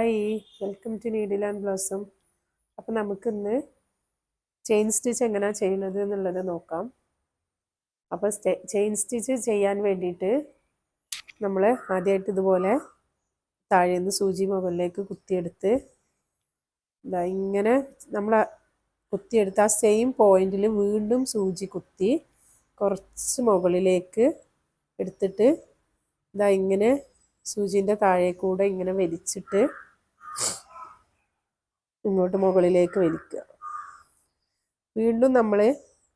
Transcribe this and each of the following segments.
Hi welcome to Needle and Blossom. അപ്പം നമുക്കിന്ന് chain stitch എങ്ങനെയാണ് ചെയ്യുന്നത് എന്നുള്ളത് നോക്കാം. അപ്പോൾ ചെയിൻ സ്റ്റിച്ച് ചെയ്യാൻ വേണ്ടിയിട്ട് നമ്മൾ ആദ്യമായിട്ട് ഇതുപോലെ താഴെ നിന്ന് സൂചി മുകളിലേക്ക് കുത്തിയെടുത്ത് ഇതാ ഇങ്ങനെ നമ്മൾ കുത്തിയെടുത്ത് ആ സെയിം പോയിന്റിൽ വീണ്ടും സൂചി കുത്തി കുറച്ച് മുകളിലേക്ക് എടുത്തിട്ട് ഇതാ ഇങ്ങനെ സൂചിന്റെ താഴെ കൂടെ ഇങ്ങനെ വലിച്ചിട്ട് ഇങ്ങോട്ട് മുകളിലേക്ക് വലിക്കുക. വീണ്ടും നമ്മൾ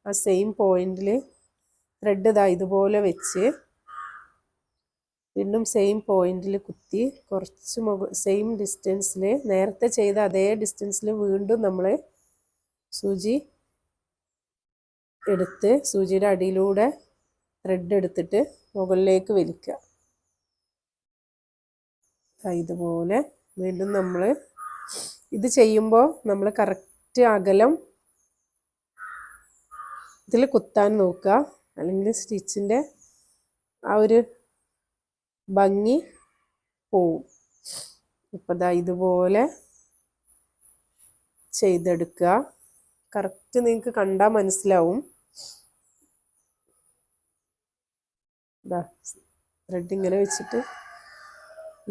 ആ സെയിം പോയിന്റിൽ ത്രെഡ് ഇതാ ഇതുപോലെ വെച്ച് വീണ്ടും സെയിം പോയിന്റിൽ കുത്തി കുറച്ച് മുക സെയിം ഡിസ്റ്റൻസിൽ നേരത്തെ ചെയ്ത അതേ ഡിസ്റ്റൻസിൽ വീണ്ടും നമ്മൾ സൂചി എടുത്ത് സൂചിയുടെ അടിയിലൂടെ ത്രെഡ് എടുത്തിട്ട് മുകളിലേക്ക് വലിക്കുക. ഇതുപോലെ വീണ്ടും നമ്മൾ ഇത് ചെയ്യുമ്പോൾ നമ്മൾ കറക്റ്റ് അകലം ഇതിൽ കുത്താൻ നോക്കുക. അല്ലെങ്കിൽ സ്റ്റിച്ചിന്റെ ആ ഒരു ഭംഗി പോവും. ഇപ്പം ദാ ഇതുപോലെ ചെയ്തെടുക്കുക. കറക്റ്റ് നിങ്ങൾക്ക് കണ്ടാൽ മനസ്സിലാവും. ഇതാ ത്രെഡ് ഇങ്ങനെ വെച്ചിട്ട്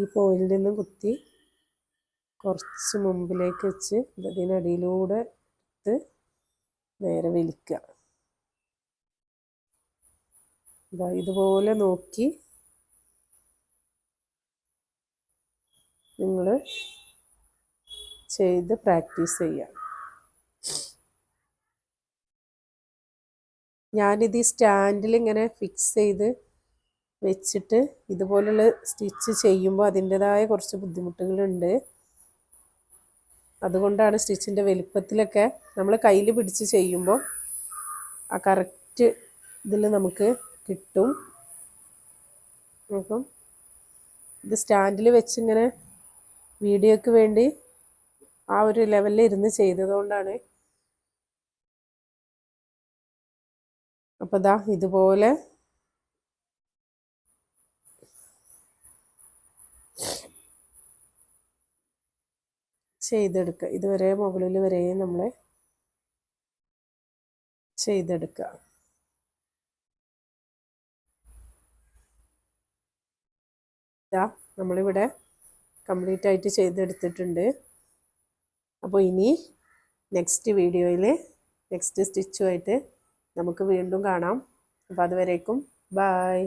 ഈ പോയിന്റിൽ നിന്ന് കുത്തി കുറച്ച് മുമ്പിലേക്ക് വെച്ച് ഇതിനടിയിലൂടെ എടുത്ത് നേരെ വലിക്കുക. ഇതാ ഇതുപോലെ നോക്കി നിങ്ങൾ ചെയ്ത് പ്രാക്ടീസ് ചെയ്യാം ഞാനിത് ഈ സ്റ്റാൻഡിൽ ഇങ്ങനെ ഫിക്സ് ചെയ്ത് വെച്ചിട്ട് ഇതുപോലുള്ള സ്റ്റിച്ച് ചെയ്യുമ്പോൾ അതിന്റെതായ കുറച്ച് ബുദ്ധിമുട്ടുകളുണ്ട്. അതുകൊണ്ടാണ് സ്റ്റിച്ചിന്റെ വലിപ്പത്തിലൊക്കെ നമ്മൾ കയ്യിൽ പിടിച്ച് ചെയ്യുമ്പോൾ ആ കറക്റ്റ് ഇതിൽ നമുക്ക് കിട്ടും. അപ്പം ഇത് സ്റ്റാൻഡിൽ വെച്ചിങ്ങനെ വീഡിയോക്ക് വേണ്ടി ആ ഒരു ലെവലിൽ ഇരുന്ന് ചെയ്തതുകൊണ്ടാണ്. അപ്പോൾ ദാ ഇതുപോലെ ചെയ്തെടുക്കുക ഇതുവരെ മുകളിൽ വരെ നമ്മൾ ചെയ്തെടുക്കുക നമ്മളിവിടെ കംപ്ലീറ്റ് ആയിട്ട് ചെയ്തെടുത്തിട്ടുണ്ട്. അപ്പോൾ ഇനി നെക്സ്റ്റ് വീഡിയോയിൽ നെക്സ്റ്റ് സ്റ്റിച്ചുമായിട്ട് നമുക്ക് വീണ്ടും കാണാം. അപ്പോൾ അതുവരേക്കും ബായ്